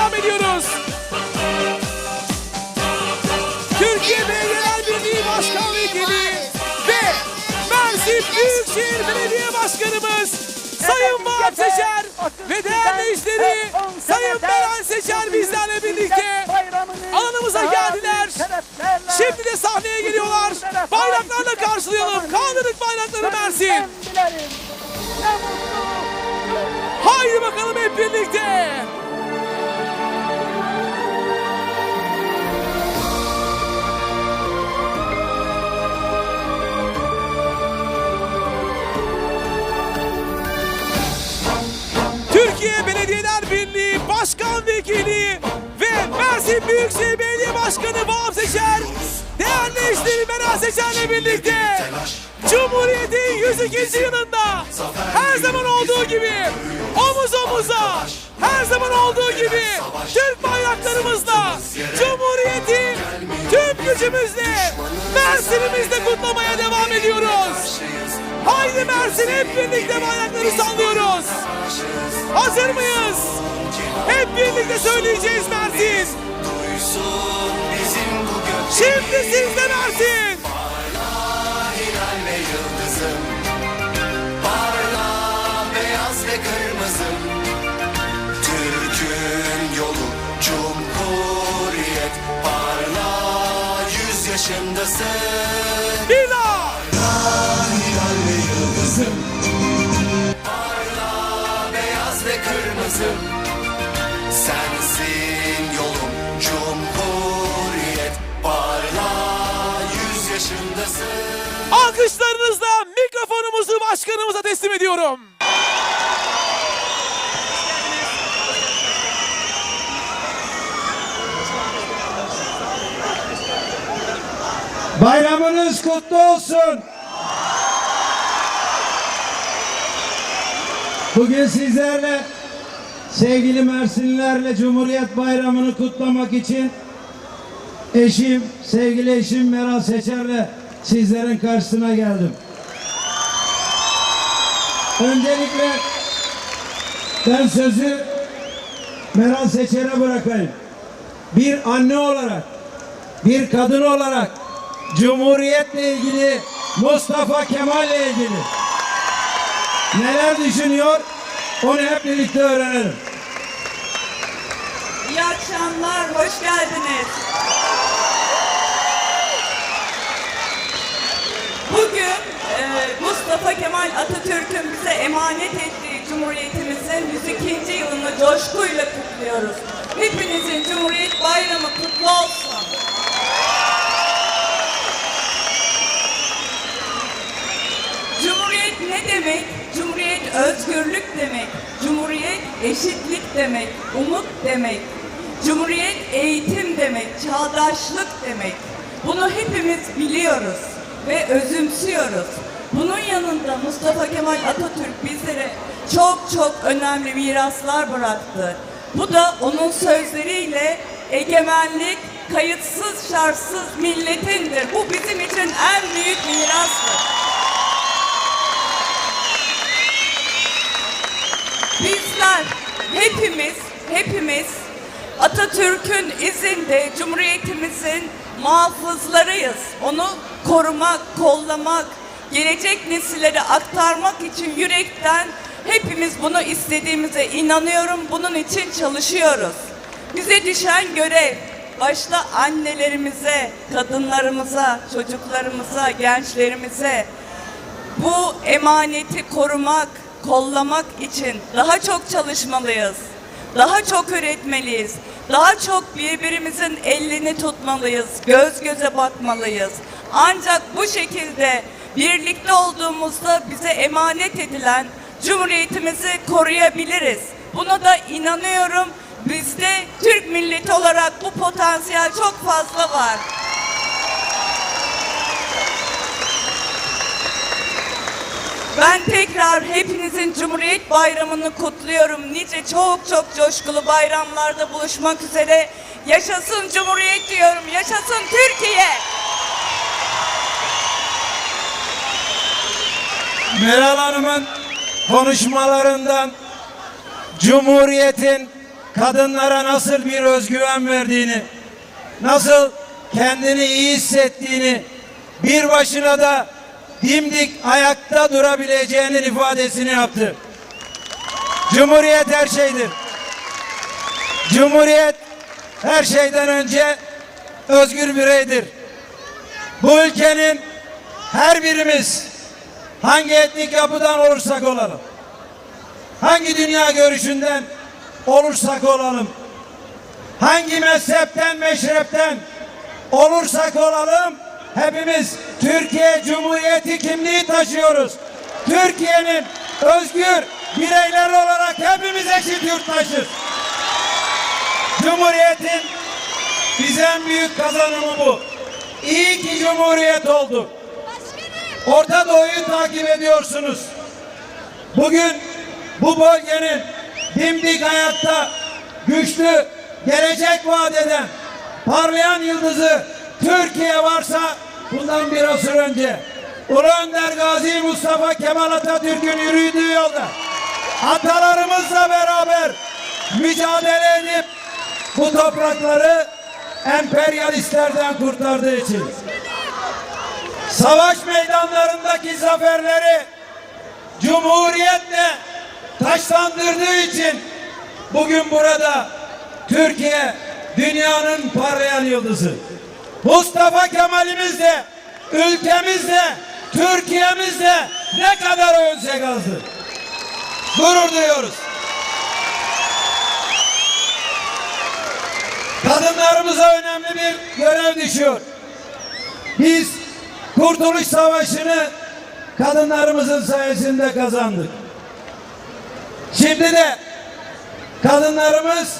devam ediyoruz. Türkiye Belediyeler Birliği Başkan Vekili ve Mersin Büyükşehir Belediye Başkanımız Sayın Vahap Seçer ve değerli eşleri Sayın Beren Seçer bizlerle birlikte alanımıza geldiler. Şimdi de sahneye geliyorlar. Bayraklarla karşılayalım. Kaldırdık bayrakları Mersin. Haydi bakalım hep birlikte. Büyükşehir Belediye Başkanı Vahap Seçer, değerli eşleri Meral Seçer'le birlikte Cumhuriyet'in 102. yılında her zaman olduğu gibi omuz omuza her zaman olduğu gibi Türk bayraklarımızla Cumhuriyet'i tüm gücümüzle Mersin'imizde kutlamaya devam ediyoruz. Haydi Mersin hep birlikte bayrakları sallıyoruz. Hazır mıyız? Hep birlikte söyleyeceğiz Mersin. Duysun bizim bu gökte Şimdi sizde Mersin. hilal ve yıldızım Parla beyaz ve kırmızım Türk'ün yolu Cumhuriyet Parla yüz yaşındasın Bir daha. Hilal ve yıldızım Parla beyaz ve kırmızım Sensin başkanımıza teslim ediyorum. Bayramınız kutlu olsun. Bugün sizlerle sevgili Mersinlilerle Cumhuriyet Bayramı'nı kutlamak için eşim, sevgili eşim Meral Seçer'le sizlerin karşısına geldim. Öncelikle ben sözü Meral Seçer'e bırakayım. Bir anne olarak bir kadın olarak Cumhuriyetle ilgili Mustafa Kemal'le ilgili neler düşünüyor onu hep birlikte öğrenelim. İyi akşamlar, hoş geldiniz. Bugün Mustafa Kemal Atatürk'ün bize emanet ettiği Cumhuriyetimizin 102. yılını coşkuyla kutluyoruz. Hepinizin Cumhuriyet Bayramı kutlu olsun. Cumhuriyet ne demek? Cumhuriyet özgürlük demek. Cumhuriyet eşitlik demek. Umut demek. Cumhuriyet eğitim demek. Çağdaşlık demek. Bunu hepimiz biliyoruz ve özümsüyoruz. Bunun yanında Mustafa Kemal Atatürk bizlere çok çok önemli miraslar bıraktı. Bu da onun sözleriyle egemenlik kayıtsız şartsız milletindir. Bu bizim için en büyük mirastır. Bizler hepimiz, hepimiz Atatürk'ün izinde Cumhuriyetimizin muhafızlarıyız. Onu korumak, kollamak, gelecek nesillere aktarmak için yürekten hepimiz bunu istediğimize inanıyorum. Bunun için çalışıyoruz. Bize düşen görev başta annelerimize, kadınlarımıza, çocuklarımıza, gençlerimize bu emaneti korumak, kollamak için daha çok çalışmalıyız. Daha çok üretmeliyiz. Daha çok birbirimizin elini tutmalıyız. Göz göze bakmalıyız. Ancak bu şekilde birlikte olduğumuzda bize emanet edilen cumhuriyetimizi koruyabiliriz. Buna da inanıyorum. Bizde Türk milleti olarak bu potansiyel çok fazla var. Ben tekrar hepinizin Cumhuriyet Bayramı'nı kutluyorum. Nice çok çok coşkulu bayramlarda buluşmak üzere. Yaşasın Cumhuriyet diyorum. Yaşasın Türkiye. Meral Hanım'ın konuşmalarından Cumhuriyet'in kadınlara nasıl bir özgüven verdiğini, nasıl kendini iyi hissettiğini, bir başına da dimdik ayakta durabileceğinin ifadesini yaptı. Cumhuriyet her şeydir. Cumhuriyet her şeyden önce özgür bireydir. Bu ülkenin her birimiz hangi etnik yapıdan olursak olalım, hangi dünya görüşünden olursak olalım, hangi mezhepten, meşrepten olursak olalım, hepimiz Türkiye Cumhuriyeti kimliği taşıyoruz. Türkiye'nin özgür bireyler olarak hepimiz eşit yurttaşız. Cumhuriyetin bize en büyük kazanımı bu. İyi ki Cumhuriyet oldu. Orta Doğu'yu takip ediyorsunuz. Bugün bu bölgenin dimdik ayakta güçlü gelecek vaat eden parlayan yıldızı Türkiye varsa bundan bir asır önce Ulu Önder Gazi Mustafa Kemal Atatürk'ün yürüdüğü yolda atalarımızla beraber mücadele edip bu toprakları emperyalistlerden kurtardığı için savaş meydanlarındaki zaferleri Cumhuriyetle taşlandırdığı için bugün burada Türkiye dünyanın parlayan yıldızı. Mustafa Kemal'imiz de ülkemiz ne kadar ölsek azdır. Gurur duyuyoruz. Kadınlarımıza önemli bir görev düşüyor. Biz Kurtuluş Savaşı'nı kadınlarımızın sayesinde kazandık. Şimdi de kadınlarımız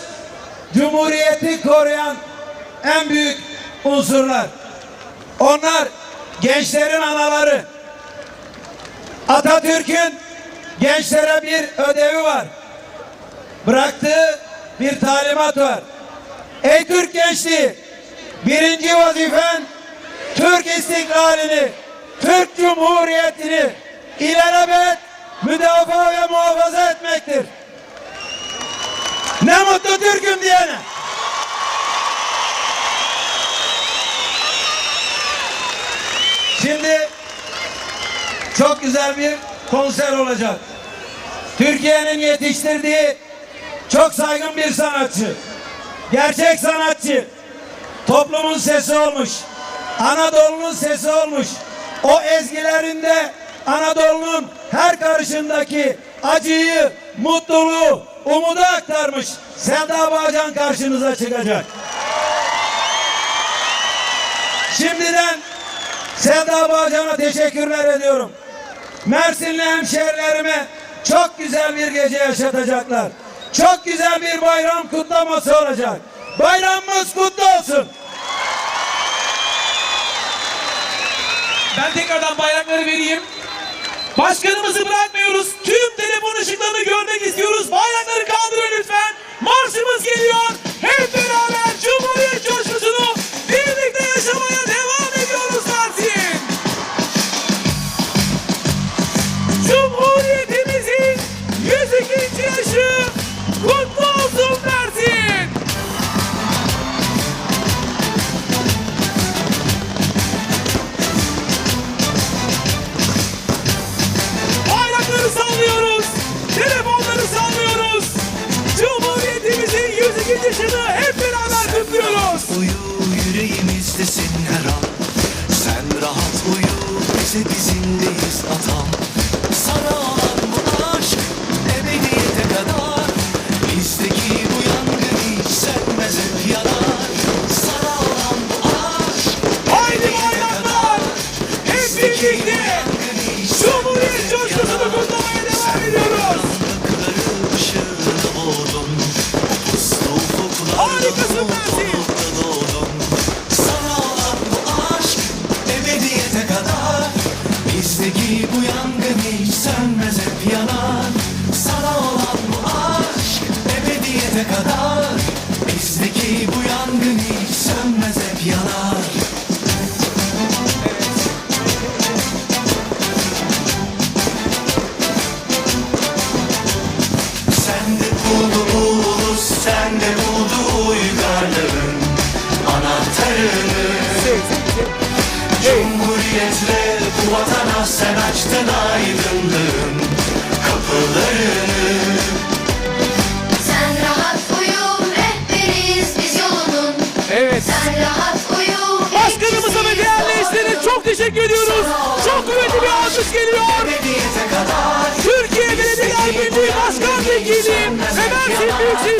Cumhuriyeti koruyan en büyük unsurlar. Onlar gençlerin anaları. Atatürk'ün gençlere bir ödevi var. Bıraktığı bir talimat var. Ey Türk gençliği, birinci vazifen Türk istiklalini, Türk Cumhuriyeti'ni ilelebet müdafaa ve muhafaza etmektir. Ne mutlu Türk'üm diyene. Şimdi çok güzel bir konser olacak. Türkiye'nin yetiştirdiği çok saygın bir sanatçı. Gerçek sanatçı. Toplumun sesi olmuş. Anadolu'nun sesi olmuş. O ezgilerinde Anadolu'nun her karışındaki acıyı, mutluluğu, umudu aktarmış. Selda Bağcan karşınıza çıkacak. Şimdiden Selda Bağcan'a teşekkürler ediyorum. Mersinli hemşehrilerime çok güzel bir gece yaşatacaklar. Çok güzel bir bayram kutlaması olacak. Bayramımız kutlu olsun. Ben tekrardan bayrakları vereyim. Başkanımızı bırakmıyoruz. Tüm telefon ışıklarını görmek istiyoruz. Bayrakları kaldırın lütfen. Marşımız geliyor. Hep beraber Cumhuriyet vatana sen açtın aydınlığın kapılarını Sen rahat uyu, rehberiyiz biz yolunun. Evet. Sen rahat uyu, Başkanımıza ve değerli eşlerine çok teşekkür ediyoruz. Çok kuvvetli bir alkış geliyor. Türkiye Belediyeler Birliği Başkan Vekili ve Mersin Büyükşehir